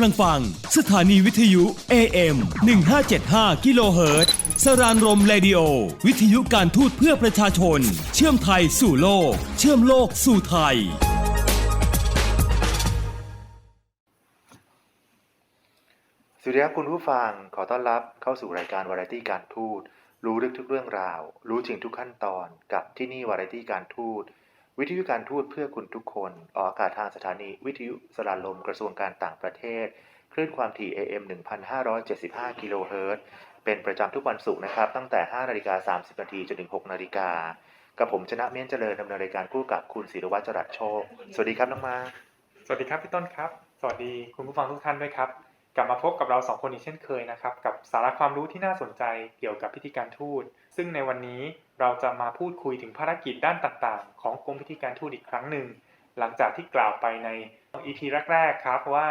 ำลังฟัง สถานีวิทยุ AM 1575กิโลเฮิรตซ์สรานรมเรดิโอ วิทยุการทูตเพื่อประชาชน เชื่อมไทยสู่โลก เชื่อมโลกสู่ไทย สวัสดีครับคุณผู้ฟัง ขอต้อนรับเข้าสู่รายการวาไรตี้การทูต รู้ลึกทุกเรื่องราว รู้จริงทุกขั้นตอน กับที่นี่วาไรตี้การทูต วิทยุการทูตเพื่อคุณทุกคนออกอากาศทางสถานีวิทยุสลาลมกระทรวงการต่างประเทศ คลื่นความถี่ AM 1575 กิโลเฮิรตซ์ เป็นประจำทุกวันศุกร์นะครับ ตั้งแต่ 5 นาฬิกา 30 นาทีจนถึง 6 นาฬิกา กับผมชนะเมียนเจริญดำเนินรายการคู่กับคุณศิรวัตรจรัสโชค สวัสดีครับน้องมา สวัสดีครับพี่ต้นครับ สวัสดีคุณผู้ฟังทุกท่านด้วยครับ กลับมาพบกับเราสองคนอีกเช่นเคยนะครับ กับสาระความรู้ที่น่าสนใจเกี่ยวกับพิธีการทูต ซึ่งในวันนี้เราจะมาพูดคุยถึงภารกิจด้านต่างๆ ของกรมพิธีการทูตอีกครั้งหนึ่ง หลังจากที่กล่าวไปใน EP แรกๆ ครับว่า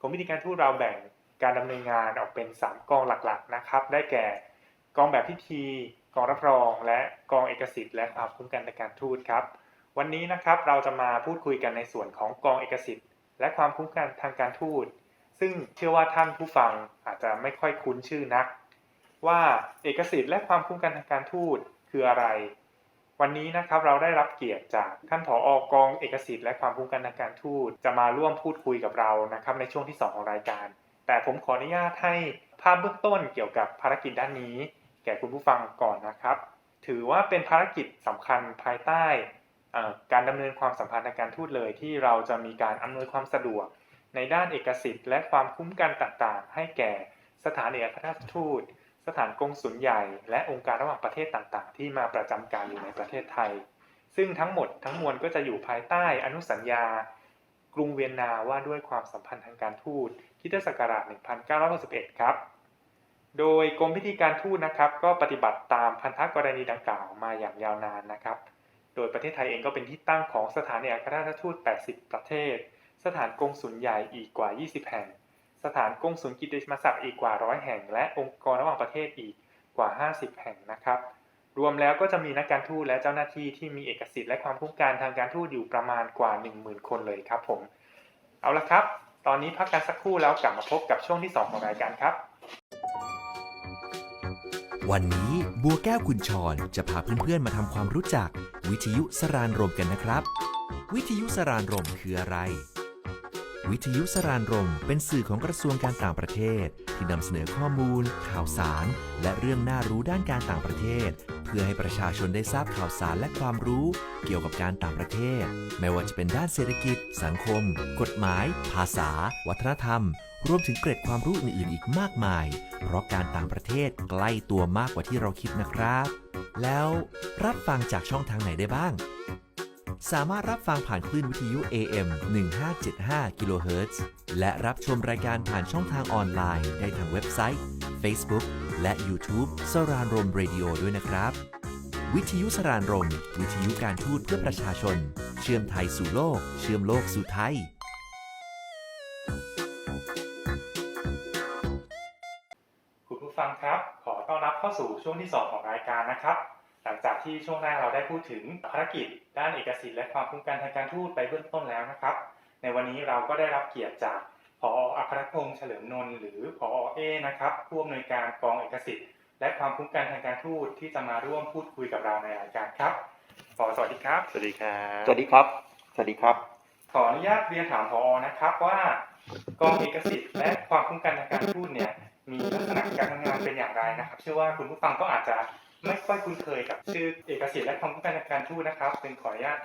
กรมพิธีการทูตเราแบ่งการดำเนินงานออกเป็น 3 กองหลักๆนะครับ ได้แก่กองแบบพิธีกองรับรอง และกองเอกสิทธิ์และความคุ้มกันทางการทูตครับ วันนี้นะครับเราจะมาพูดคุยกันในส่วนของกองเอกสิทธิ์ และความคุ้มกันทางการทูต ซึ่งเชื่อว่าท่านผู้ฟังอาจจะไม่ค่อยคุ้นชื่อนัก ว่าเอกสิทธิ์และความคุ้มกันทางการทูตคืออะไร วันนี้นะครับเราได้รับเกียรติจากท่านผออกองเอกสิทธิ์และความคุ้มกันทางการทูตจะมาร่วมพูดคุยกับเรานะครับในช่วงที่ 2 ของรายการ แต่ผมขออนุญาตให้ภาพเบื้องต้นเกี่ยวกับภารกิจด้านนี้ แก่คุณผู้ฟังก่อนนะครับ ถือว่าเป็นภารกิจสำคัญภายใต้อ่อการดำเนินความสัมพันธ์ทางการทูตเลยที่เราจะมีการอำนวยความสะดวก ในด้านเอกสิทธิ์และความคุ้มกันต่างๆ ให้แก่สถานเอกอัครราชทูต สถานกงสุลใหญ่ และองค์การระหว่างประเทศต่างๆ ที่มาประจำการอยู่ในประเทศไทย ซึ่งทั้งหมดทั้งมวลก็จะอยู่ภายใต้อนุสัญญา กรุงเวียนนาว่าด้วยความสัมพันธ์ทางการทูตคริสตศักราช 1961 ครับ โดยกรมพิธีการทูตนะครับ ก็ปฏิบัติตามพันธกรณีดังกล่าวมาอย่างยาวนานนะครับ โดยประเทศไทยเองก็เป็นที่ตั้งของสถานเอกอัครราชทูต 80 ประเทศ สถานกงสุลใหญ่อีกกว่า 20 แห่ง สถานกงสุลกิติมศักดิ์อีกกว่า100แห่ง และองค์กรระหว่างประเทศอีกกว่า 50 แห่งนะครับ รวมแล้วก็จะมีนักการทูตและเจ้าหน้าที่ที่มีเอกสิทธิ์และความคุ้มกันทางการทูตอยู่ประมาณกว่า 10,000 คนเลยครับผม เอาละครับ ตอนนี้พักกันสักครู่แล้วกลับมาพบกับช่วงที่ 2 ของรายการครับ วันนี้บัวแก้วคุณชรจะพาเพื่อนๆมาทำความรู้จัก วิทยุสรานรมกันนะครับ วิทยุสรานรมคืออะไร วิทยุสรานรมเป็นสื่อของกระทรวงการต่างประเทศ ที่นำเสนอข้อมูล ข่าวสาร และเรื่องน่ารู้ด้านการต่างประเทศ เพื่อให้ประชาชนได้ทราบข่าวสารและความรู้ เกี่ยวกับการต่างประเทศ ไม่ว่าจะเป็นด้านเศรษฐกิจ สังคม กฎหมาย ภาษา วัฒนธรรม รวมถึงเกร็ดความรู้อื่นๆ อีกมากมาย เพราะการต่างประเทศใกล้ตัวมากกว่าที่เราคิดนะครับ แล้วรับฟังจากช่องทางไหนได้บ้าง สามารถรับฟังผ่านคลื่นวิทยุ AM 1575กิโลเฮิรตซ์และรับชมรายการผ่านช่องทางออนไลน์ ได้ทางเว็บไซต์ Facebook และ YouTube สรานรมเรดิโอด้วยนะครับ วิทยุสรานรม วิทยุการทูตเพื่อประชาชน เชื่อมไทยสู่โลก เชื่อมโลกสู่ไทย คุณผู้ฟังครับ ขอต้อนรับเข้าสู่ช่วงที่ 2 ของรายการนะครับ หลังจากที่ช่วงแรกเราได้พูดถึงภารกิจ ด้านเอกสิทธิ์และความคุ้มกันทางการทูตไปเบื้องต้นแล้วนะครับ ในวันนี้เราก็ได้รับเกียรติจากผออัครพงษ์เฉลิมนนท์หรือผอเอนะครับผู้อำนวยการกองเอกสิทธิ์ และความคุ้มกันทางการทูตที่จะมาร่วมพูดคุยกับเราในรายการครับผอสวัสดีครับ สวัสดีครับ สวัสดีครับ สวัสดีครับ ขออนุญาตเรียนถามพอนะครับว่ากองเอกสิทธิ์และความคุ้มกันทางการทูตเนี่ยมีลักษณะการทำงานเป็นอย่างไรนะครับ เชื่อว่าคุณผู้ฟังก็อาจจะ ไม่ค่อยคุ้นเคยกับชื่อเอกสิทธิ์และความคุ้มกันทางการทูตนะครับเป็นขออนุญาต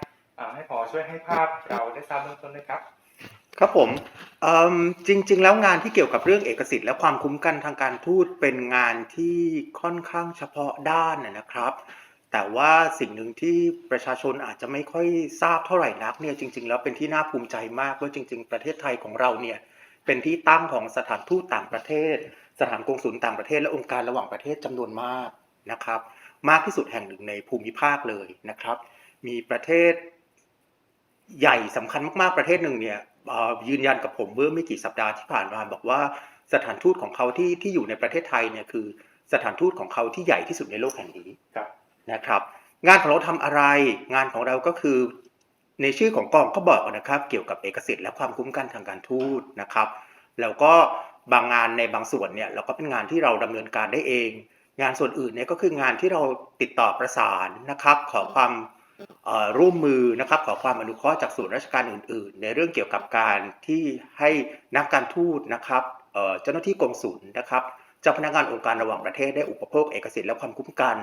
ให้พอช่วยให้ภาพเราได้ทราบเบื้องต้นด้วยครับ ครับผมจริง ๆ แล้วงานที่เกี่ยวกับเรื่องเอกสิทธิ์และความคุ้มกันทางการทูตเป็นงานที่ค่อนข้างเฉพาะด้านนะครับ แต่ว่าสิ่งหนึ่งที่ประชาชนอาจจะไม่ค่อยทราบเท่าไหร่นักเนี่ยจริง ๆ แล้วเป็นที่น่าภูมิใจมากว่าจริง ๆ ประเทศไทยของเราเนี่ยเป็นที่ตั้งของสถานทูตต่างประเทศ สถานกงสุลต่างประเทศและองค์การระหว่างประเทศจำนวนมาก นะครับ มากที่สุดแห่งหนึ่งในภูมิภาคเลยนะครับ มีประเทศใหญ่สำคัญมากๆประเทศหนึ่งเนี่ยเอ่อยืนยันกับผมเมื่อไม่กี่สัปดาห์ที่ผ่านมาบอกว่าสถานทูตของเขาที่ที่อยู่ในประเทศไทยเนี่ยคือสถานทูตของเขาที่ใหญ่ที่สุดในโลกแห่งนี้ครับนะครับ งานของเราทำอะไร งานของเราก็คือในชื่อของกองก็บอกนะครับ เกี่ยวกับเอกสิทธิ์และความคุ้มกันทางการทูตนะครับ แล้วก็บางงานในบางส่วนเนี่ยเราก็เป็นงานที่เราดำเนินการได้เอง งานส่วนอื่นเนี่ยก็คืองานที่เราติดต่อประสานนะครับขอความเอ่อร่วมมือนะครับขอความอนุเคราะห์จากส่วนราชการอื่น ๆ ในเรื่องเกี่ยวกับการที่ให้นักการทูตนะครับเอ่อเจ้าหน้าที่กงสุลนะครับเจ้าพนักงานองค์การระหว่างประเทศได้อุปโภคเอกสิทธิ์และความคุ้มกัน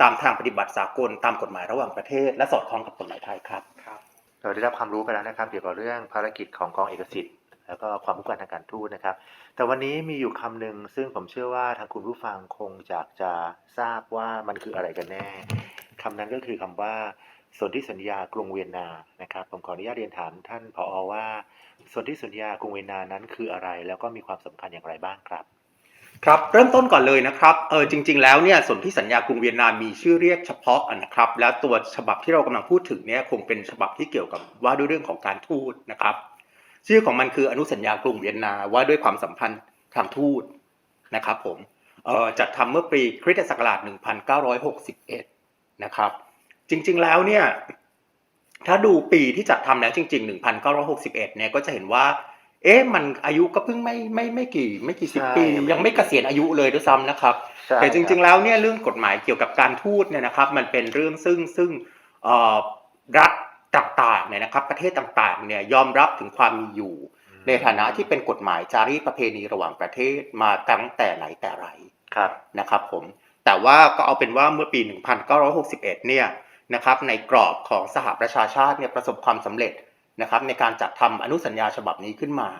ตามทางปฏิบัติสากลตามกฎหมายระหว่างประเทศ และสอดคล้องกับกฎหมายไทยครับครับเราได้รับความรู้ไปแล้วนะครับเกี่ยวกับเรื่องภารกิจของกองเอกสิทธิ์ แล้วก็ความคุ้มกันทางการทูตนะครับ แต่วันนี้มีอยู่คำหนึ่งซึ่งผมเชื่อว่าทางคุณผู้ฟังคงอยากจะทราบว่ามันคืออะไรกันแน่คำนั้นก็คือคำว่าสนธิสัญญากรุงเวียนนานะครับ ผมขออนุญาตเรียนถามท่านผอว่าสนธิสัญญากรุงเวียนนานั้นคืออะไร แล้วก็มีความสำคัญอย่างไรบ้างครับครับเริ่มต้นก่อนเลยนะครับเออจริง ๆ แล้วเนี่ยสนธิสัญญากรุงเวียนนามีชื่อเรียกเฉพาะนะครับ แล้วตัวฉบับที่เรากำลังพูดถึงเนี่ยคงเป็นฉบับที่เกี่ยวกับว่าด้วยเรื่องของการทูตนะครับ ชื่อของมันคืออนุสัญญากรุงเวียนนาว่าด้วยความสัมพันธ์ทางทูตนะครับผมเอ่อจัดทำเมื่อปีคริสตศักราช 1961 นะครับ จริงๆแล้วเนี่ยถ้าดูปีที่จัดทำแล้วจริง ๆ 1961 เนี่ยก็จะเห็นว่า เอ๊ะมันอายุก็เพิ่งไม่ไม่ไม่กี่ไม่กี่สิบใช่ปี ยังไม่เกษียณอายุเลยด้วยซ้ำนะครับใช่แต่จริงคๆแล้วเนี่ยเรื่องกฎหมายเกี่ยวกับการทูตเนี่ยนะครับ มันเป็นเรื่องซึ่งซึ่งเอ่อรัฐ ต่างๆเนี่ยนะครับ ประเทศต่างๆเนี่ยยอมรับถึงความมีอยู่ ในฐานะที่เป็นกฎหมายจารีตประเพณีระหว่างประเทศมาตั้งแต่ไหนแต่ไรครับนะครับผมแต่ว่าก็เอาเป็นว่าเมื่อปี 1961 เนี่ยนะครับในกรอบของสหประชาชาติเนี่ยประสบความสำเร็จนะครับในการจัดทำอนุสัญญาฉบับนี้ขึ้นมา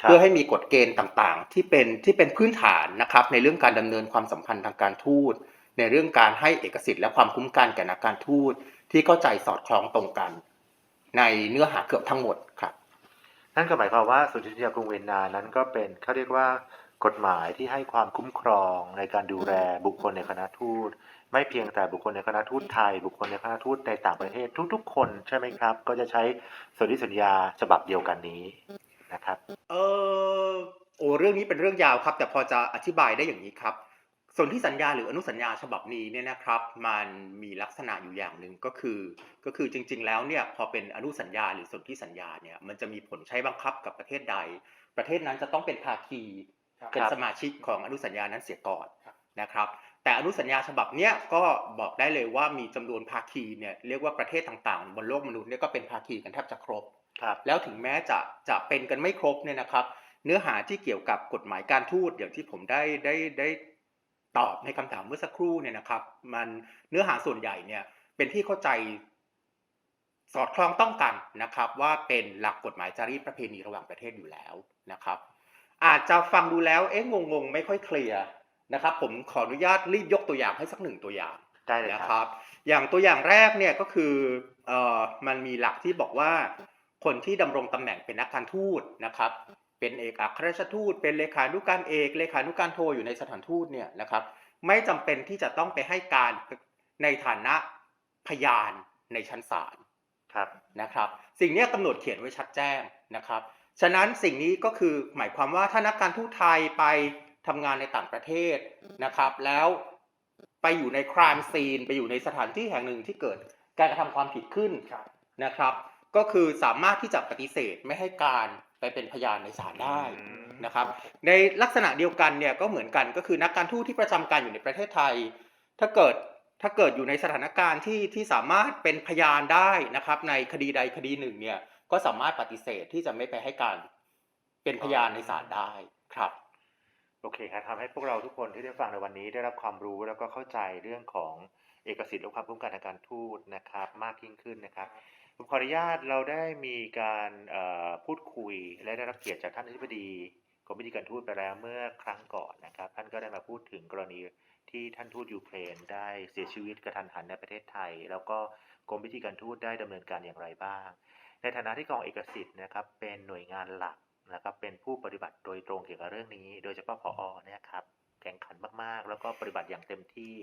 ครับเพื่อให้มีกฎเกณฑ์ต่างๆ ที่เป็นที่เป็นพื้นฐานนะครับในเรื่องการดำเนินความสัมพันธ์ทางการทูต ในเรื่องการให้เอกสิทธิ์และความคุ้มกันแก่นักการทูตที่เข้าใจสอดคล้องตรงกัน ในเนื้อหาเกือบทั้งหมดครับ นั่นก็หมายความว่าสนธิสัญญากรุงเวียนนานั้นก็เป็นเขาเรียกว่ากฎหมายที่ให้ความคุ้มครองในการดูแลบุคคลในคณะทูต ไม่เพียงแต่บุคคลในคณะทูตไทย บุคคลในคณะทูตในต่างประเทศทุกๆ คนใช่ไหมครับ ก็จะใช้สนธิสัญญาฉบับเดียวกันนี้นะครับ เออโอ้เรื่องนี้เป็นเรื่องยาวครับ แต่พอจะอธิบายได้อย่างนี้ครับ ส่วนที่สัญญาหรืออนุสัญญาฉบับนี้เนี่ยนะครับ มันมีลักษณะอยู่อย่างหนึ่งก็คือ ก็คือจริง ๆ แล้วเนี่ยพอเป็นอนุสัญญาหรือส่วนที่สัญญาเนี่ยมันจะมีผลใช้บังคับกับประเทศใด ประเทศนั้นจะต้องเป็นภาคีครับเป็นสมาชิกของอนุสัญญานั้นเสียก่อนนะครับแต่อนุสัญญาฉบับเนี้ยก็บอกได้เลยว่ามีจำนวนภาคีเนี่ยเรียกว่าประเทศต่างๆ บนโลกมนุษย์เนี่ยก็เป็นภาคีกันแทบจะครบครับแล้วถึงแม้จะจะเป็นกันไม่ครบเนี่ยนะครับ เนื้อหาที่เกี่ยวกับกฎหมายการทูตอย่างที่ผมได้ได้ได้ ตอบในคำถามเมื่อสักครู่เนี่ยนะครับ มันเนื้อหาส่วนใหญ่เนี่ยเป็นที่เข้าใจสอดคล้องต้องกันนะครับ ว่าเป็นหลักกฎหมายจารีตประเพณีระหว่างประเทศอยู่แล้วนะครับ อาจจะฟังดูแล้วเอ๊ะงงๆ ไม่ค่อยเคลียร์นะครับ ผมขออนุญาตรีบยกตัวอย่างให้สักหนึ่งตัวอย่างได้เลยนะคครับรับ อย่างตัวอย่างแรกเนี่ยก็คือเอ่อมันมีหลักที่บอกว่าคนที่ดำรงตำแหน่งเป็นนักการทูตนะครับ เป็นเอกอัครราชทูต เป็นเลขานุการเอกเลขานุการโทอยู่ในสถานทูตเนี่ยนะครับ ไม่จำเป็นที่จะต้องไปให้การในฐานะพยานในชั้นศาลครับนะครับ สิ่งเนี้ยกำหนดเขียนไว้ชัดแจ้งนะครับ ฉะนั้นสิ่งนี้ก็คือหมายความว่าถ้านักการทูตไทยไปทำงานในต่างประเทศนะครับ แล้วไปอยู่ในครามซีน ไปอยู่ในสถานที่แห่งหนึ่งที่เกิดการกระทำความผิดขึ้นครับนะครับ ก็คือสามารถที่จะปฏิเสธไม่ให้การ ไปเป็นพยานในศาลได้นะครับ ในลักษณะเดียวกันเนี่ยก็เหมือนกันก็คือนักการทูตที่ประจำการอยู่ในประเทศไทย ถ้าเกิดถ้าเกิดอยู่ในสถานการณ์ที่ที่สามารถเป็นพยานได้นะครับ ในคดีใดคดีหนึ่งเนี่ยก็สามารถปฏิเสธที่จะไม่ไปให้การเป็นพยานในศาลได้ครับโอเคครับทำให้พวกเราทุกคนที่ได้ฟังในวันนี้ได้รับความรู้แล้วก็เข้าใจเรื่องของเอกสิทธิ์และความคุ้มกันทางการทูตนะครับ มากยิ่งขึ้นนะครับ ผมขออนุญาตเราได้มีการพูดคุยและได้รับเกียรติจากท่านอธิบดีกรมวิธีการทูตไปแล้วเมื่อครั้งก่อนนะครับ ท่านก็ได้มาพูดถึงกรณีที่ท่านทูตยูเครนได้เสียชีวิตกระทันหันในประเทศไทย แล้วก็กรมวิธีการทูตได้ดำเนินการอย่างไรบ้าง ในฐานะที่กองเอกสิทธิ์นะครับเป็นหน่วยงานหลักนะครับเป็นผู้ปฏิบัติโดยตรงเกี่ยวกับเรื่องนี้ โดยเฉพาะพอเนี่ยครับ แข่งขันมากๆ แล้วก็ปฏิบัติอย่างเต็มที่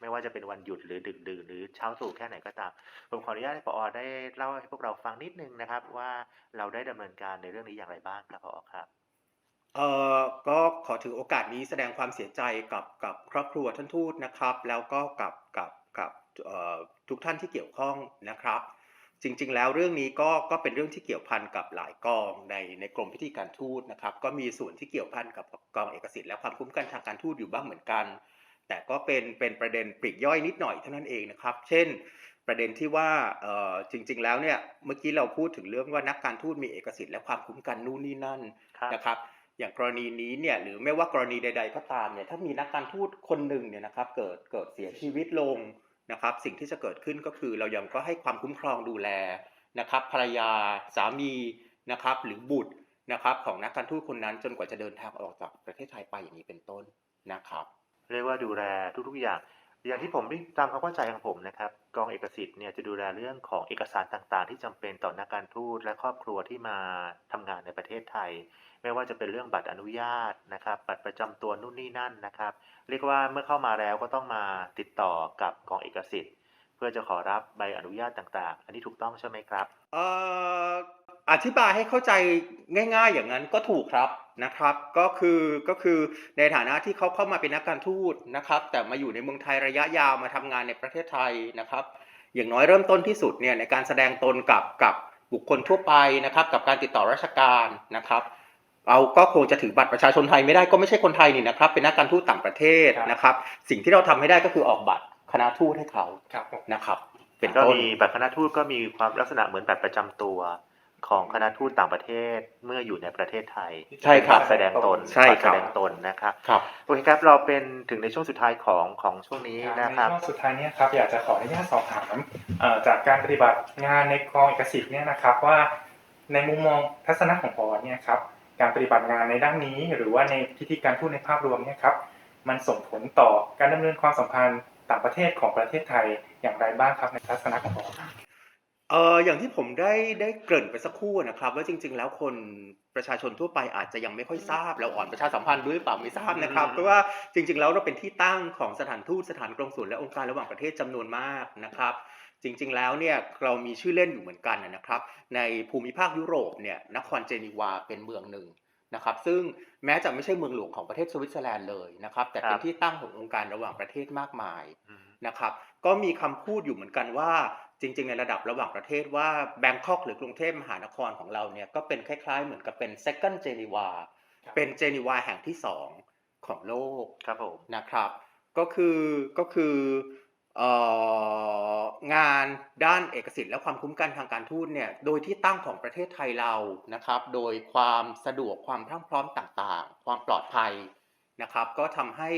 ไม่ว่าจะเป็นวันหยุดหรือดึกดื่นหรือเช้าตรู่แค่ไหนก็ตาม ผมขออนุญาตให้ปออได้เล่าให้พวกเราฟังนิดนึงนะครับ ว่าเราได้ดำเนินการในเรื่องนี้อย่างไรบ้างครับพอครับเอ่อก็ขอถือโอกาสนี้แสดงความเสียใจกับกับครอบครัวท่านทูตนะครับ แล้วก็กับกับกับเอ่อทุกท่านที่เกี่ยวข้องนะครับ จริงๆ แล้วเรื่องนี้ก็ก็เป็นเรื่องที่เกี่ยวพันกับหลายกองในในกรมพิธีการทูตนะครับ ก็มีส่วนที่เกี่ยวพันกับกองเอกสิทธิ์และความคุ้มกันทางการทูตอยู่บ้างเหมือนกัน แต่ก็เป็นเป็นประเด็นปลีกย่อยนิดหน่อยเท่านั้นเองนะครับ เช่น ประเด็นที่ว่าเอ่อจริง ๆ แล้วเนี่ยเมื่อกี้เราพูดถึงเรื่องว่านักการทูตมีเอกสิทธิ์และความคุ้มกันนู่นนี่นั่นครับนะครับอย่างกรณีนี้เนี่ยหรือไม่ว่ากรณีใด ๆ ก็ตามเนี่ยถ้ามีนักการทูตคนหนึ่งเนี่ยนะครับเกิดเกิดเสียชีวิตลง นะครับสิ่งที่จะเกิดขึ้นก็คือเรายังก็ให้ความคุ้มครองดูแลนะครับภรรยาสามีนะครับหรือบุตรนะครับของนักการทูตคนนั้นจนกว่าจะเดินทางออกจากประเทศไทยไปอย่างนี้เป็นต้นนะครับ เรียกว่าดูแลทุกๆอย่าง อย่างที่ผมตามความเข้าใจของผมนะครับ กองเอกสิทธิ์เนี่ยจะดูแลเรื่องของเอกสารต่างๆ ที่จำเป็นต่อนักการทูตและครอบครัวที่มาทำงานในประเทศไทย ไม่ว่าจะเป็นเรื่องบัตรอนุญาตนะครับ บัตรประจำตัวนู่นนี่นั่นนะครับ เรียกว่าเมื่อเข้ามาแล้วก็ต้องมาติดต่อกับกองเอกสิทธิ์ เพื่อจะขอรับใบอนุญาตต่างๆ อันนี้ถูกต้องใช่ไหมครับอออธิบายให้เข้าใจง่าย ๆ อย่างนั้นก็ถูกครับ นะครับก็คือก็คือในฐานะที่เขาเข้ามาเป็นนักการทูตนะครับ แต่มาอยู่ในเมืองไทยระยะยาวมาทำงานในประเทศไทยนะครับ อย่างน้อยเริ่มต้นที่สุดเนี่ยในการแสดงตนกับกับบุคคลทั่วไปนะครับ กับการติดต่อราชการนะครับเราก็คงจะถือบัตรประชาชนไทยไม่ได้ก็ไม่ใช่คนไทยนี่นะครับ เป็นนักการทูตต่างประเทศครับนะครับ สิ่งที่เราทำให้ได้ก็คือออกบัตรคณะทูตให้เขาครับผมนะครับ เป็นก็ต้นมีบัตรคณะทูตก็มีความลักษณะเหมือนบัตรประจำตัว ของคณะทูตต่างประเทศเมื่ออยู่ในประเทศไทยใช่ครับแสดงตนใช่ครับแสดงตนนะครับครับโอเคครับเราเป็นถึงในช่วงสุดท้ายของของช่วงนี้ในนะครับช่วงสุดท้ายเนี้ครับอยากจะขออนุญาตสอบถามเอ่อจากการปฏิบัติงานในกองเอกสิทธิ์เนี่ยนะครับว่าในมุมมองทัศนะของพอเนี่ยครับการปฏิบัติงานในด้านนี้ หรือว่าในพิธีการทูตในภาพรวมเนี่ยครับมันส่งผลต่อการดำเนินความสัมพันธ์ต่างประเทศของประเทศไทยอย่างไรบ้างครับในทัศนะของพอ เออ อย่างที่ผมได้ ได้เกริ่นไปสักครู่นะครับว่า จริง ๆ แล้วคน ประชาชนทั่วไปอาจจะยังไม่ค่อยทราบ เราอ่อนประชาสัมพันธ์ด้วยหรือเปล่าไม่ทราบนะครับอืมเพราะว่าจริง ๆ แล้วเราเป็นที่ตั้งของสถานทูต สถานกงสุล และองค์การระหว่างประเทศจำนวนมากนะครับ จริง ๆ แล้วเนี่ยเรามีชื่อเล่นอยู่เหมือนกันนะครับ ในภูมิภาคยุโรปเนี่ย นครเจนีวาเป็นเมืองหนึ่งนะครับ ซึ่งแม้จะไม่ใช่เมืองหลวงของประเทศสวิตเซอร์แลนด์เลยนะครับ แต่เป็นที่ตั้งขององค์การระหว่างประเทศมากมายอืมนะครับ ก็มีคำพูดอยู่เหมือนกันว่าจริง ๆ ในระดับระหว่างประเทศว่าแบงคอกหรือกรุงเทพมหานครของเราเนี่ยก็เป็นคล้าย ๆ เหมือนกับเป็น second Geneva ครับเป็นเจนีวาแห่งที่สองของโลกครับผมนะครับ ก็คือก็คือเอ่องานด้านเอกสิทธิ์และความคุ้มกันทางการทูตเนี่ยโดยที่ตั้งของประเทศไทยเรานะครับ โดยความสะดวกความพรั่งพร้อมต่างๆ ความปลอดภัยนะครับ ก็ทำให้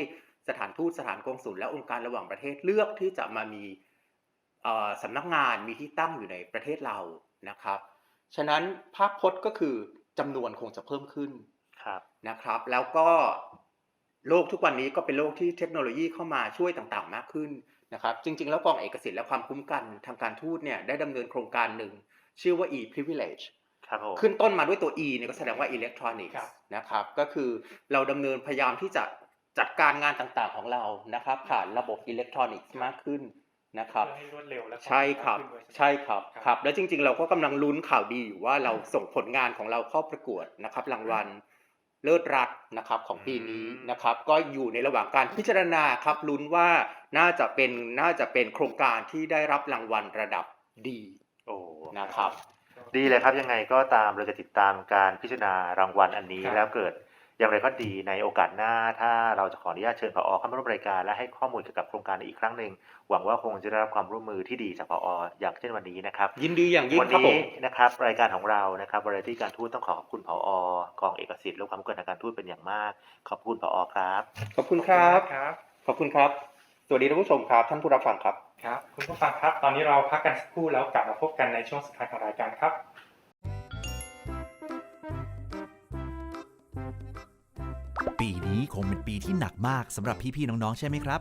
สถานทูตสถานกงสุลและองค์การระหว่างประเทศเลือกที่จะมามีเอ่อสำนักงานมีที่ตั้งอยู่ในประเทศเรานะครับ ฉะนั้นภาพพจน์ก็คือจำนวนคงจะเพิ่มขึ้นครับนะครับ แล้วก็โลกทุกวันนี้ก็เป็นโลกที่เทคโนโลยีเข้ามาช่วยต่างๆ มากขึ้นนะครับ จริง ๆ แล้วกองเอกสิทธิ์และความคุ้มกันทางการทูตเนี่ยได้ดำเนินโครงการหนึ่ง ชื่อว่า e-privilege ครับผมขึ้นต้นมาด้วยตัว e เนี่ยก็แสดงว่า electronics ครับนะครับ ก็คือเราดำเนินพยายามที่จะ จัดการงานต่างๆของเรานะครับ ผ่านระบบอิเล็กทรอนิกส์มากขึ้นนะครับเพื่อให้รวดเร็วและใช่ครับมากขึ้นด้วยใช่ครับครับครับ แล้วจริง ๆ เราก็กำลังลุ้นข่าวดีอยู่ว่าเราส่งผลงานของเราเข้าประกวดนะครับ รางวัลเลิศรัฐนะครับของปีนี้นะครับ ก็อยู่ในระหว่างการพิจารณาครับลุ้นว่าน่าจะเป็นน่าจะเป็นโครงการที่ได้รับรางวัลระดับดีโอ้นะครับ ดีเลยครับยังไงก็ตามเราจะติดตามการพิจารณารางวัลอันนี้ครับแล้วเกิด อย่างไรก็ดีในโอกาสหน้าถ้าเราจะขออนุญาตเชิญผอเข้ามาร่วมรายการและให้ข้อมูลเกี่ยวกับโครงการนี้อีกครั้งหนึ่งหวังว่าคงจะได้รับความร่วมมือที่ดีจากผออย่างเช่นวันนี้นะครับ ยินดีอย่างยิ่งวันครับผนี้มนะครับรายการของเรานะครับวาไรตี้การทูตต้องขอขอบคุณผอกองเอกสิทธิ์และความเกินทางการทูตเป็นอย่างมาก ขอบคุณผอครับขอบคุณครับครับขอบคุณครับสวัสดีท่านผู้ชมครับท่านผู้รับฟังครับครับ คุณผู้ฟังครับ ตอนนี้เราพักกันสักครู่แล้วกลับมาพบกันในช่วงสุดท้ายของรายการครับ ปีนี้คงเป็นปีที่หนักมากสำหรับพี่ๆน้องๆ ใช่ไหมครับ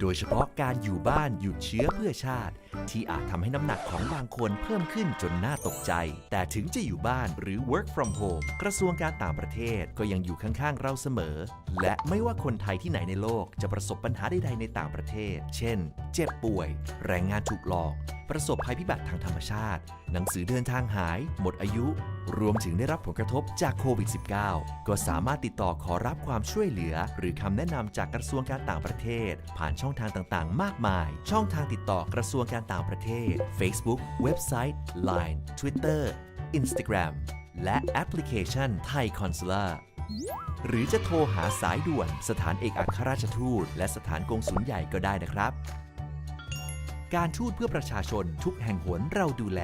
โดยเฉพาะการอยู่บ้านหยุดเชื้อเพื่อชาติ ที่อาจทำให้น้ำหนักของบางคนเพิ่มขึ้นจนน่าตกใจ แต่ถึงจะอยู่บ้านหรือ work from home กระทรวงการต่างประเทศก็ยังอยู่ข้างๆ เราเสมอ และไม่ว่าคนไทยที่ไหนในโลกจะประสบปัญหาใดๆในต่างประเทศ เช่น เจ็บป่วย แรงงานถูกหลอก ประสบภัยพิบัติทางธรรมชาติ หนังสือเดินทางหาย หมดอายุ รวมถึงได้รับผลกระทบจากโควิด -19 ก็สามารถติดต่อขอรับความช่วยเหลือ หรือคำแนะนำจากกระทรวงการต่างประเทศ ผ่านช่องทางต่างๆ มากมาย ช่องทางติดต่อกระทรวงการต่างประเทศ Facebook เว็บไซต์ Line Twitter Instagram และแอปพลิเคชันไทยคอนซูล่าหรือจะโทรหาสายด่วน สถานเอกอัครราชทูต และสถานกงสุลใหญ่ก็ได้นะครับ การทูตเพื่อประชาชนทุกแห่งหนเราดูแล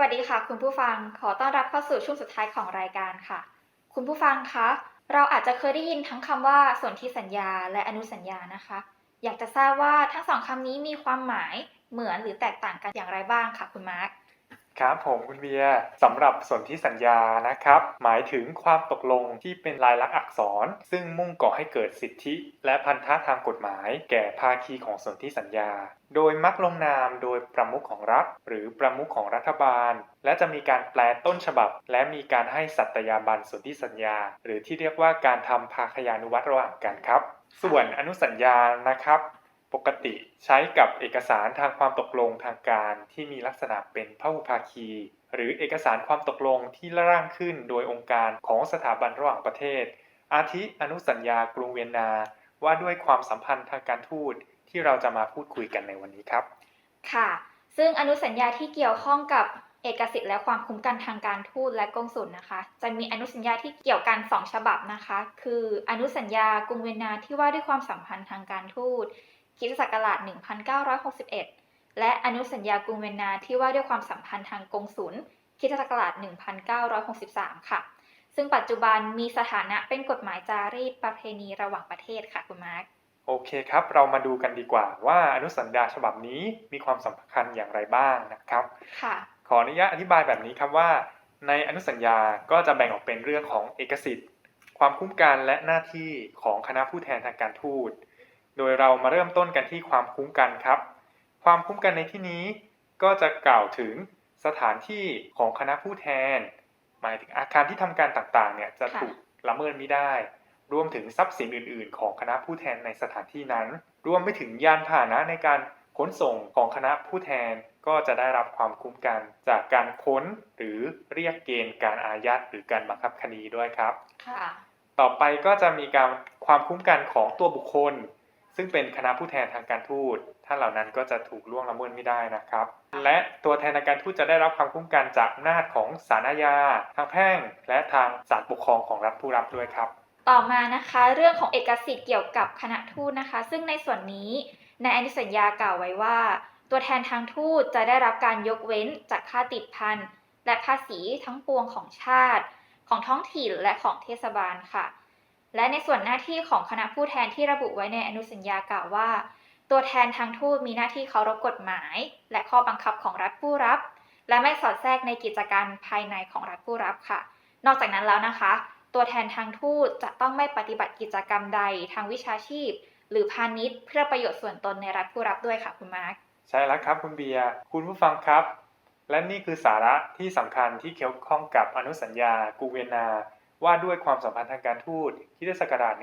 วัสดีค่ะ คุณผู้ฟังขอต้อนรับเข้าสู่ช่วงสุดท้ายของรายการค่ะ คุณผู้ฟังคะเราอาจจะเคยได้ยินทั้งคำว่าสนธิสัญญาและอนุสัญญานะคะ อยากจะทราบว่าทั้งสองคำนี้มีความหมายเหมือนหรือแตกต่างกันอย่างไรบ้างค่ะคุณมาร์ค ครับผมคุณเบียร์สำหรับสนธิสัญญานะครับหมายถึงความตกลงที่เป็นลายลักษณ์อักษร ซึ่งมุ่งก่อให้เกิดสิทธิ และพันธะทางกฎหมาย แก่ภาคีของสนธิสัญญา โดยมักลงนามโดยประมุขของรัฐ หรือประมุขของรัฐบาล และจะมีการแปลต้นฉบับ และมีการให้สัตยาบันสนธิสัญญา หรือที่เรียกว่าการทำภาคยานุวัตระหว่างกันครับส่วนอนุสัญญานะครับ ปกติใช้กับเอกสารทางความตกลงทางการที่มีลักษณะเป็นพหุภาคี หรือเอกสารความตกลงที่ร่างขึ้นโดยองค์การของสถาบันระหว่างประเทศ อาทิอนุสัญญากรุงเวียนนา ว่าด้วยความสัมพันธ์ทางการทูตที่เราจะมาพูดคุยกันในวันนี้ครับ ค่ะ ซึ่งอนุสัญญาที่เกี่ยวข้องกับเอกสิทธิ์และความคุ้มกันทางการทูตและกงสุลนะคะ จะมีอนุสัญญาที่เกี่ยวกันสองฉบับนะคะ คืออนุสัญญากรุงเวียนนาที่ว่าด้วยความสัมพันธ์ทางการทูต คริสตศักราช 1961 และอนุสัญญากรุงเวียนนาที่ว่าด้วยความสัมพันธ์ทางกงสุลคริสตศักราช 1963 ค่ะ ซึ่งปัจจุบันมีสถานะเป็นกฎหมายจารีตประเพณีระหว่างประเทศค่ะคุณมาร์คโอเคครับ เรามาดูกันดีกว่าว่าอนุสัญญาฉบับนี้มีความสำคัญอย่างไรบ้างนะครับ ค่ะ ขออนุญาตอธิบายแบบนี้ครับว่า ในอนุสัญญาก็จะแบ่งออกเป็นเรื่องของเอกสิทธิ์ ความคุ้มกันและหน้าที่ของคณะผู้แทนทางการทูต โดยเรามาเริ่มต้นกันที่ความคุ้มกันครับ ความคุ้มกันในที่นี้ก็จะกล่าวถึงสถานที่ของคณะผู้แทน หมายถึงอาคารที่ทำการต่างๆเนี่ยจะค่ะถูกละเมิดไม่ได้ รวมถึงทรัพย์สินอื่น ๆ ของคณะผู้แทนในสถานที่นั้น รวมไปถึงยานพาหนะในการขนส่งของคณะผู้แทนก็จะได้รับความคุ้มกันจากการค้นหรือเรียกเกณฑ์การอายัดหรือการบังคับคดีด้วยครับ ค่ะ ต่อไปก็จะมีการความคุ้มกันของตัวบุคคล ซึ่งเป็นคณะผู้แทนทางการทูตท่านเหล่านั้นก็จะถูกล่วงละเมิดไม่ได้นะครับ และตัวแทนทางการทูตจะได้รับความคุ้มกันจากอำนาจของศาลอาญาทางแพ่ง และทางศาลปกครองของรัฐผู้รับด้วยครับ ต่อมานะคะเรื่องของเอกสิทธิ์เกี่ยวกับคณะทูตนะคะ ซึ่งในส่วนนี้ในอนุสัญญากล่าวไว้ว่า ตัวแทนทางทูตจะได้รับการยกเว้นจากค่าติดพันและภาษีทั้งปวงของชาติ ของท้องถิ่นและของเทศบาลค่ะ และในส่วนหน้าที่ของคณะผู้แทนที่ระบุไว้ในอนุสัญญากล่าวว่า ตัวแทนทางทูตมีหน้าที่เคารพกฎหมาย และข้อบังคับของรัฐผู้รับ และไม่สอดแทรกในกิจการภายในของรัฐผู้รับค่ะ นอกจากนั้นแล้วนะคะ ตัวแทนทางทูตจะต้องไม่ปฏิบัติกิจกรรมใดทางวิชาชีพ หรือพาณิชย์เพื่อประโยชน์ส่วนตนในรัฐผู้รับด้วยค่ะคุณมาร์คใช่แล้วครับคุณเบียร์คุณผู้ฟังครับ และนี่คือสาระที่สำคัญที่เกี่ยวข้องกับอนุสัญญากรุงเวนา ว่าด้วยความสัมพันธ์ทางการทูตคริสตศักราช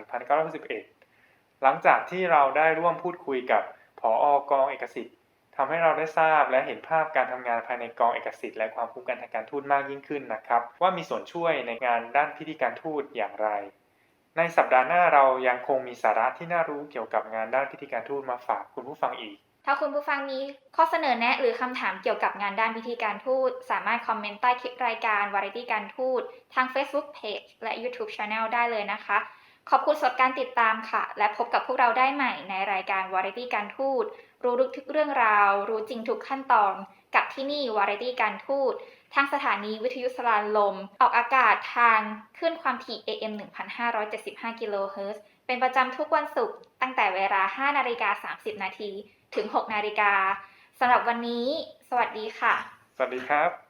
1961หลังจากที่เราได้ร่วมพูดคุยกับผออกองเอกสิทธิ์ทำให้เราได้ทราบและเห็นภาพการทำงานภายในกองเอกสิทธิ์และความคุ้มกันทางการทูตมากยิ่งขึ้นนะครับ ว่ามีส่วนช่วยในงานด้านพิธีการทูตอย่างไร ในสัปดาห์หน้าเรายังคงมีสาระที่น่ารู้เกี่ยวกับงานด้านพิธีการทูตมาฝากคุณผู้ฟังอีก ถ้าคุณผู้ฟังมีข้อเสนอแนะ หรือคำถามเกี่ยวกับงานด้านพิธีการทูต สามารถคอมเมนต์ใต้คลิปรายการ Variety การทูตทาง Facebook Page และ YouTube Channel ได้เลยนะคะ ขอบคุณสดการติดตามค่ะ และพบกับพวกเราได้ใหม่ในรายการ Variety การทูต รู้ลึกทุกเรื่องราว รู้จริงทุกขั้นตอน กับที่นี่ Variety การทูตทางสถานีวิทยุสรานลม ออกอากาศทางคลื่นความถี่ AM 1575กิโลเฮิรตซ์เป็นประจำทุกวันศุกร์ตั้งแต่เวลา 5 นาฬิกา 30 นาที ถึง 6 นาฬิกาสำหรับวันนี้ สวัสดีค่ะ สวัสดีครับ